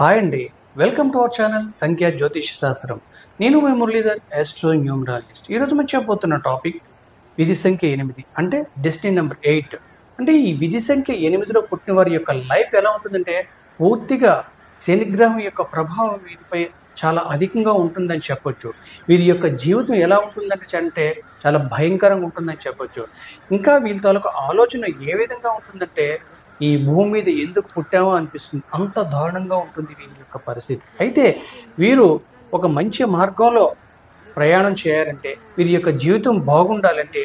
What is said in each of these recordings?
Hi అండి. Welcome to our channel సంఖ్యా జ్యోతిష శాస్త్రం. నేను మీ మురళీధర్ ఆస్ట్రో న్యూమరాలజిస్ట్ ఈరోజు మనం చెప్పబోతున్న టాపిక్ విధి సంఖ్య ఎనిమిది. అంటే డెస్టినీ నెంబర్ ఎయిట్ అంటే ఈ విధి సంఖ్య ఎనిమిదిలో పుట్టిన వారి యొక్క లైఫ్ ఎలా ఉంటుందంటే పూర్తిగా శనిగ్రహం యొక్క ప్రభావం వీరిపై చాలా అధికంగా ఉంటుందని చెప్పొచ్చు. వీరి యొక్క జీవితం ఎలా ఉంటుందంటే అంటే చాలా భయంకరంగా ఉంటుందని చెప్పొచ్చు. ఇంకా వీళ్ళ తాలూకు ఆలోచన ఏ విధంగా ఉంటుందంటే ఈ భూమి మీద ఎందుకు పుట్టామో అనిపిస్తుంది. అంత దారుణంగా ఉంటుంది వీరి యొక్క పరిస్థితి. అయితే వీరు ఒక మంచి మార్గంలో ప్రయాణం చేయాలంటే వీరి యొక్క జీవితం బాగుండాలంటే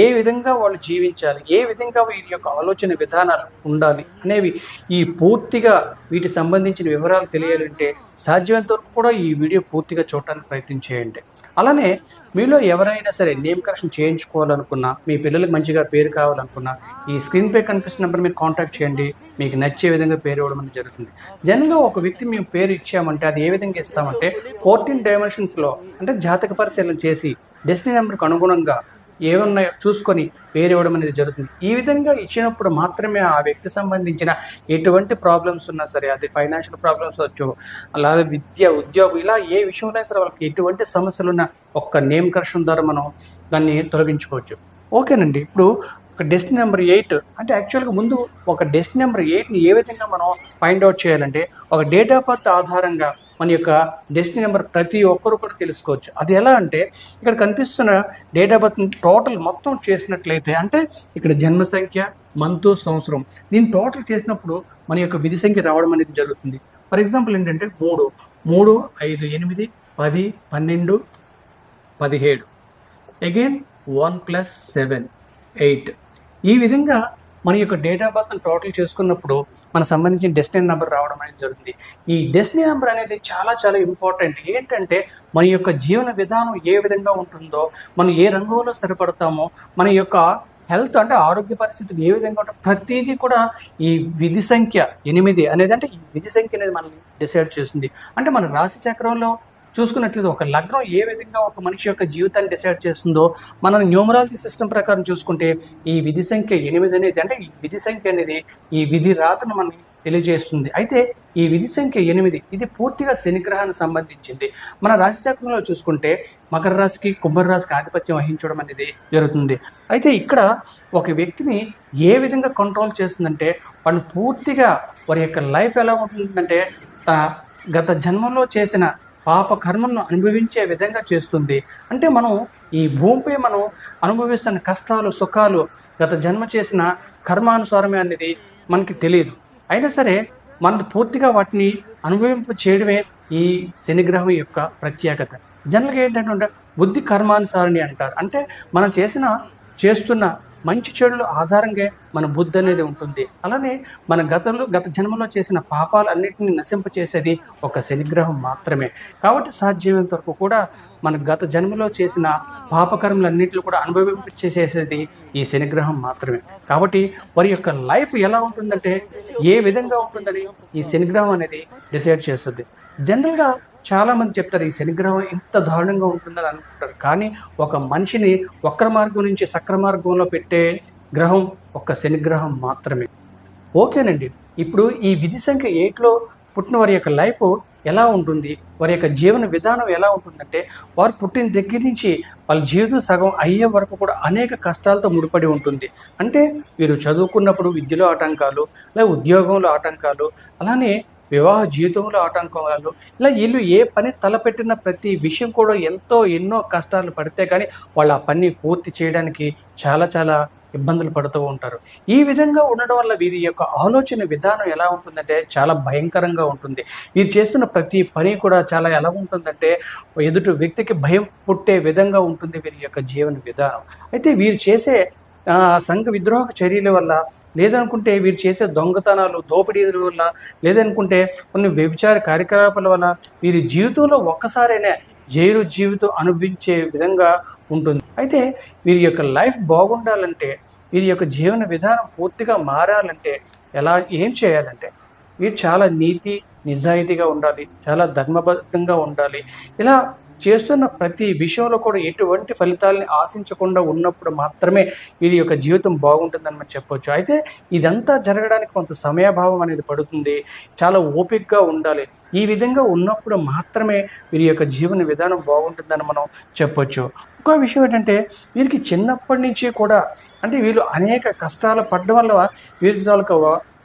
ఏ విధంగా వాళ్ళు జీవించాలి ఏ విధంగా వీరి యొక్క ఆలోచన విధానాలు ఉండాలి అనేవి ఈ పూర్తిగా వీటికి సంబంధించిన వివరాలు తెలియాలంటే సాధ్యమైనంత వరకు కూడా ఈ వీడియో పూర్తిగా చూడటానికి ప్రయత్నం చేయండి. అలానే మీలో ఎవరైనా సరే నేమ్ కరెక్షన్ చేయించుకోవాలనుకున్నా మీ పిల్లలకు మంచిగా పేరు కావాలనుకున్నా ఈ స్క్రీన్ పై కనిపిస్తున్న నెంబర్ మీరు కాంటాక్ట్ చేయండి. మీకు నచ్చే విధంగా పేరు ఇవ్వడం అనేది జరుగుతుంది. జనరల్గా ఒక వ్యక్తి మేము పేరు ఇచ్చామంటే అది ఏ విధంగా ఇస్తామంటే ఫోర్టీన్ డైమెన్షన్స్లో అంటే జాతక పరిశీలన చేసి డెస్టినీ నెంబర్కి అనుగుణంగా ఏమున్నాయో చూసుకొని పేరివ్వడం అనేది జరుగుతుంది. ఈ విధంగా ఇచ్చినప్పుడు మాత్రమే ఆ వ్యక్తి సంబంధించిన ఎటువంటి ప్రాబ్లమ్స్ ఉన్నా సరే అది ఫైనాన్షియల్ ప్రాబ్లమ్స్ వచ్చు అలాగే విద్య ఉద్యోగం ఇలా ఏ విషయంలో సరే వాళ్ళకి ఎటువంటి సమస్యలు ఉన్న ఒక్క నేమ్ కరెక్షన్ ద్వారా మనం దాన్ని తొలగించుకోవచ్చు. ఓకేనండి. ఇప్పుడు ఒక డెస్టినీ నెంబర్ ఎయిట్ అంటే యాక్చువల్గా ముందు ఒక డెస్టినీ నెంబర్ ఎయిట్ని ఏ విధంగా మనం ఫైండ్ అవుట్ చేయాలంటే ఒక డేట్ ఆఫ్ బర్త్ ఆధారంగా మన యొక్క డెస్టినీ నెంబర్ ప్రతి ఒక్కరు కూడా తెలుసుకోవచ్చు. అది ఎలా అంటే ఇక్కడ కనిపిస్తున్న డేట్ ఆఫ్ బర్త్ టోటల్ మొత్తం చేసినట్లయితే అంటే ఇక్కడ జన్మ సంఖ్య మంత్ సంవత్సరం దీన్ని టోటల్ చేసినప్పుడు మన యొక్క విధి సంఖ్య రావడం అనేది జరుగుతుంది. ఫర్ ఎగ్జాంపుల్ ఏంటంటే మూడు మూడు ఐదు ఎనిమిది పది పన్నెండు పదిహేడు. Again one plus seven eight ఈ విధంగా మన యొక్క డేట్ ఆఫ్ బర్త్ టోటల్ చేసుకున్నప్పుడు మనకు సంబంధించిన డెస్టినీ నెంబర్ రావడం అనేది జరుగుతుంది. ఈ డెస్టినీ నెంబర్ అనేది చాలా చాలా ఇంపార్టెంట్. ఏంటంటే మన యొక్క జీవన విధానం ఏ విధంగా ఉంటుందో మనం ఏ రంగంలో స్థిరపడతామో మన యొక్క హెల్త్ అంటే ఆరోగ్య పరిస్థితులు ఏ విధంగా ఉంటాయి ప్రతిదీ కూడా ఈ విధి సంఖ్య ఎనిమిది అనేది అంటే ఈ విధి సంఖ్య అనేది మనల్ని డిసైడ్ చేస్తుంది. అంటే మన రాశి చక్రంలో చూసుకున్నట్లయితే ఒక లగ్నం ఏ విధంగా ఒక మనిషి యొక్క జీవితాన్ని డిసైడ్ చేస్తుందో మనం న్యూమరాలజీ సిస్టమ్ ప్రకారం చూసుకుంటే ఈ విధి సంఖ్య ఎనిమిది అనేది అంటే ఈ విధి సంఖ్య అనేది ఈ విధి రాతను మనకి తెలియజేస్తుంది. అయితే ఈ విధి సంఖ్య ఎనిమిది ఇది పూర్తిగా శనిగ్రహానికి సంబంధించింది. మన రాశి చూసుకుంటే మకర రాశికి కుంభర రాశికి ఆధిపత్యం వహించడం అనేది జరుగుతుంది. అయితే ఇక్కడ ఒక వ్యక్తిని ఏ విధంగా కంట్రోల్ చేస్తుందంటే వాళ్ళు పూర్తిగా వారి యొక్క లైఫ్ ఎలా ఉంటుందంటే తన గత జన్మంలో చేసిన పాప కర్మను అనుభవించే విధంగా చేస్తుంది. అంటే మనం ఈ భూమిపై మనం అనుభవిస్తున్న కష్టాలు సుఖాలు గత జన్మ చేసిన కర్మానుసారమే అనేది మనకి తెలియదు. అయినా సరే మనం పూర్తిగా వాటిని అనుభవింప చేయడమే ఈ శనిగ్రహం యొక్క ప్రత్యేకత. జనరల్గా ఏంటంటే బుద్ధి కర్మానుసారిణి అంటారు. అంటే మనం చేసిన చేస్తున్న మంచి చెడులు ఆధారంగా మన బుద్ధి అనేది ఉంటుంది. అలానే మన గతంలో గత జన్మలో చేసిన పాపాలన్నింటినీ నశింపచేసేది ఒక శనిగ్రహం మాత్రమే. కాబట్టి సాధ్యమైనంత వరకు కూడా మన గత జన్మలో చేసిన పాపకర్మలన్నింటిలో కూడా అనుభవించేసేది ఈ శనిగ్రహం మాత్రమే. కాబట్టి వారి యొక్క లైఫ్ ఎలా ఉంటుందంటే ఏ విధంగా ఉంటుందని ఈ శనిగ్రహం అనేది డిసైడ్ చేస్తుంది. జనరల్గా చాలామంది చెప్తారు ఈ శనిగ్రహం ఇంత దారుణంగా ఉంటుందని అనుకుంటారు. కానీ ఒక మనిషిని వక్ర మార్గం నుంచి సక్ర మార్గంలో పెట్టే గ్రహం ఒక శనిగ్రహం మాత్రమే. ఓకేనండి. ఇప్పుడు ఈ విధి సంఖ్య ఎయిట్లో పుట్టిన వారి యొక్క లైఫ్ ఎలా ఉంటుంది? వారి యొక్క జీవన విధానం ఎలా ఉంటుందంటే వారు పుట్టిన దగ్గర నుంచి వాళ్ళ జీవితం సగం అయ్యే వరకు కూడా అనేక కష్టాలతో ముడిపడి ఉంటుంది. అంటే వీరు చదువుకున్నప్పుడు విద్యలో ఆటంకాలు లేదా ఉద్యోగంలో ఆటంకాలు అలానే వివాహ జీవితంలో ఆటంకాలు ఇలా వీళ్ళు ఏ పని తలపెట్టిన ప్రతి విషయం కూడా ఎంతో ఎన్నో కష్టాలు పడితే కానీ వాళ్ళు ఆ పని పూర్తి చేయడానికి చాలా చాలా ఇబ్బందులు పడుతూ ఉంటారు. ఈ విధంగా ఉండడం వల్ల వీరి యొక్క ఆలోచన విధానం ఎలా ఉంటుందంటే చాలా భయంకరంగా ఉంటుంది. వీరు చేస్తున్న ప్రతి పని కూడా చాలా ఎలా ఉంటుందంటే ఎదుటి వ్యక్తికి భయం పుట్టే విధంగా ఉంటుంది వీరి యొక్క జీవన విధానం. అయితే వీరు చేసే సంఘ విద్రోహ చర్యల వల్ల లేదనుకుంటే వీరు చేసే దొంగతనాలు దోపిడీల వల్ల లేదనుకుంటే కొన్ని వ్యభిచార కార్యకలాపాల వల్ల వీరి జీవితంలో ఒక్కసారైనా జైలు జీవితం అనుభవించే విధంగా ఉంటుంది. అయితే వీరి యొక్క లైఫ్ బాగుండాలంటే వీరి యొక్క జీవన విధానం పూర్తిగా మారాలంటే ఎలా ఏం చేయాలంటే వీరు చాలా నీతి నిజాయితీగా ఉండాలి చాలా ధర్మబద్ధంగా ఉండాలి. ఇలా చేస్తున్న ప్రతి విషయంలో కూడా ఎటువంటి ఫలితాలని ఆశించకుండా ఉన్నప్పుడు మాత్రమే వీరి యొక్క జీవితం బాగుంటుందని మనం చెప్పొచ్చు. అయితే ఇదంతా జరగడానికి కొంత సమయాభావం అనేది పడుతుంది. చాలా ఓపికగా ఉండాలి. ఈ విధంగా ఉన్నప్పుడు మాత్రమే వీరి యొక్క జీవన విధానం బాగుంటుందని మనం చెప్పొచ్చు. ఇంకో విషయం ఏంటంటే వీరికి చిన్నప్పటి నుంచి కూడా అంటే వీళ్ళు అనేక కష్టాలు పడడం వల్ల వీరి తాలూకా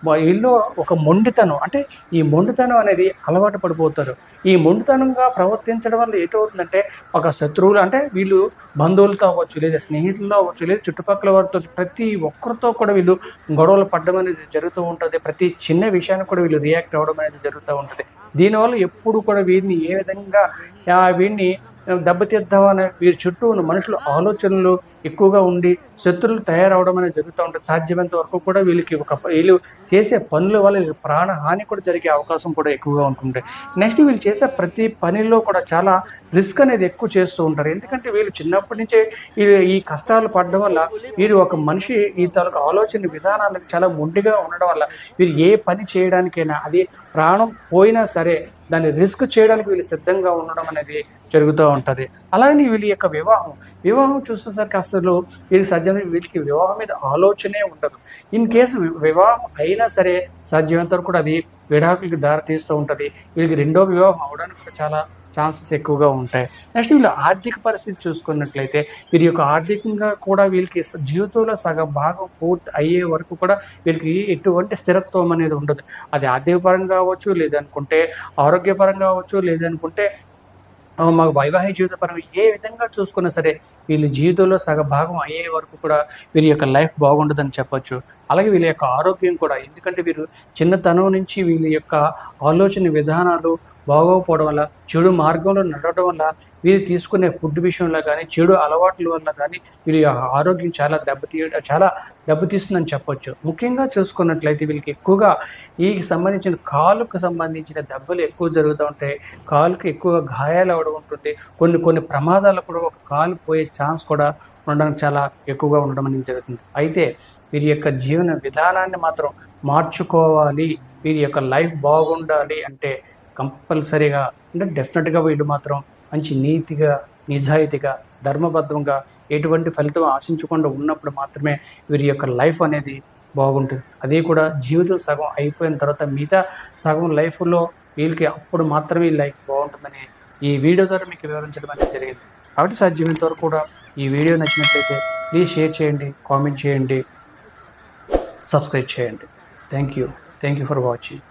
వీళ్ళు ఒక మొండితనం. అంటే ఈ మొండితనం అనేది అలవాటు పడిపోతారు. ఈ మొండితనంగా ప్రవర్తించడం వల్ల ఏటవుతుందంటే ఒక శత్రువులు అంటే వీళ్ళు బంధువులతో అవ్వచ్చు లేదా స్నేహితులతో అవ్వచ్చు లేదా చుట్టుపక్కల వారితో ప్రతి ఒక్కరితో కూడా వీళ్ళు గొడవలు పడడం అనేది జరుగుతూ ఉంటుంది. ప్రతి చిన్న విషయానికి కూడా వీళ్ళు రియాక్ట్ అవ్వడం అనేది జరుగుతూ ఉంటుంది. దీనివల్ల ఎప్పుడు కూడా వీరిని ఏ విధంగా వీడిని దెబ్బతీద్దామని వీరి చుట్టూ ఉన్న మనుషుల ఆలోచనలు ఎక్కువగా ఉండి శత్రువులు తయారవడం అనేది జరుగుతూ ఉంటుంది. సాధ్యమైనంత వరకు కూడా వీళ్ళకి ఒక వీళ్ళు చేసే పనుల వల్ల ప్రాణహాని కూడా జరిగే అవకాశం కూడా ఎక్కువగా ఉంటుంది నెక్స్ట్ వీళ్ళు చేసే ప్రతి పనిలో కూడా చాలా రిస్క్ అనేది ఎక్కువ చేస్తూ ఉంటారు. ఎందుకంటే వీళ్ళు చిన్నప్పటి నుంచే ఈ కష్టాలు పడడం వల్ల వీరు ఒక మనిషి ఈ తాలూకు ఆలోచన విధానాలకు చాలా మొండిగా ఉండడం వల్ల వీరు ఏ పని చేయడానికైనా అది ప్రాణం పోయినా సరే దాన్ని రిస్క్ చేయడానికి వీళ్ళు సిద్ధంగా ఉండడం అనేది జరుగుతూ ఉంటుంది. అలాగే వీళ్ళ యొక్క వివాహం. వివాహం చూసేసరికి అసలు వీరికి సజ్జన వీళ్ళకి వివాహం మీద ఆలోచనే ఉండదు. ఇన్ కేసు వివాహం అయినా సరే సాధ్యమైనంత వరకు కూడా అది విడాకులకి దారి తీస్తూ ఉంటుంది. వీళ్ళకి రెండో వివాహం అవడానికి చాలా ఛాన్సెస్ ఎక్కువగా ఉంటాయి. నెక్స్ట్ వీళ్ళు ఆర్థిక పరిస్థితి చూసుకున్నట్లయితే వీరి యొక్క ఆర్థికంగా కూడా వీళ్ళకి జీవితంలో సగం భాగం పూర్తి అయ్యే వరకు కూడా వీళ్ళకి ఎటువంటి స్థిరత్వం అనేది ఉండదు. అది ఆర్థిక పరంగా కావచ్చు లేదనుకుంటే ఆరోగ్యపరంగా కావచ్చు లేదనుకుంటే మాకు వైవాహిక జీవితపరం ఏ విధంగా చూసుకున్నా సరే వీళ్ళ జీవితంలో సగ భాగం అయ్యే వరకు కూడా వీరి యొక్క లైఫ్ బాగుండదని చెప్పొచ్చు. అలాగే వీళ్ళ యొక్క ఆరోగ్యం కూడా. ఎందుకంటే వీరు చిన్నతనం నుంచి వీళ్ళ యొక్క ఆలోచన విధానాలు బాగోకపోవడం వల్ల చెడు మార్గంలో నడవడం వల్ల వీరు తీసుకునే ఫుడ్ విషయంలో కానీ చెడు అలవాట్ల వల్ల కానీ వీరి ఆరోగ్యం చాలా దెబ్బతీ చాలా దెబ్బతీస్తుందని చెప్పొచ్చు. ముఖ్యంగా చూసుకున్నట్లయితే వీళ్ళకి ఎక్కువగా ఈ సంబంధించిన కాలుకు సంబంధించిన దెబ్బలు ఎక్కువ జరుగుతూ ఉంటాయి. కాలుకి ఎక్కువగా గాయాలు అవడం ఉంటుంది. కొన్ని కొన్ని ప్రమాదాలు కూడా ఒక కాలు పోయే ఛాన్స్ కూడా ఉండడానికి చాలా ఎక్కువగా ఉండడం అనేది జరుగుతుంది. అయితే వీరి యొక్క జీవన విధానాన్ని మాత్రం మార్చుకోవాలి. వీరి యొక్క లైఫ్ బాగుండాలి అంటే కంపల్సరీగా అంటే డెఫినెట్గా వీళ్ళు మాత్రం మంచి నీతిగా నిజాయితీగా ధర్మబద్ధంగా ఎటువంటి ఫలితం ఆశించకుండా ఉన్నప్పుడు మాత్రమే వీరి యొక్క లైఫ్ అనేది బాగుంటుంది. అదే కూడా జీవితం సగం అయిపోయిన తర్వాత మిగతా సగం లైఫ్లో వీళ్ళకి అప్పుడు మాత్రమే లైఫ్ బాగుంటుందని ఈ వీడియో ద్వారా మీకు వివరించడం అనేది జరిగింది. కాబట్టి సాధ్యమైనంత వరకు కూడా ఈ వీడియో నచ్చినట్లయితే ప్లీజ్ షేర్ చేయండి కామెంట్ చేయండి సబ్స్క్రైబ్ చేయండి. Thank you thank you for watching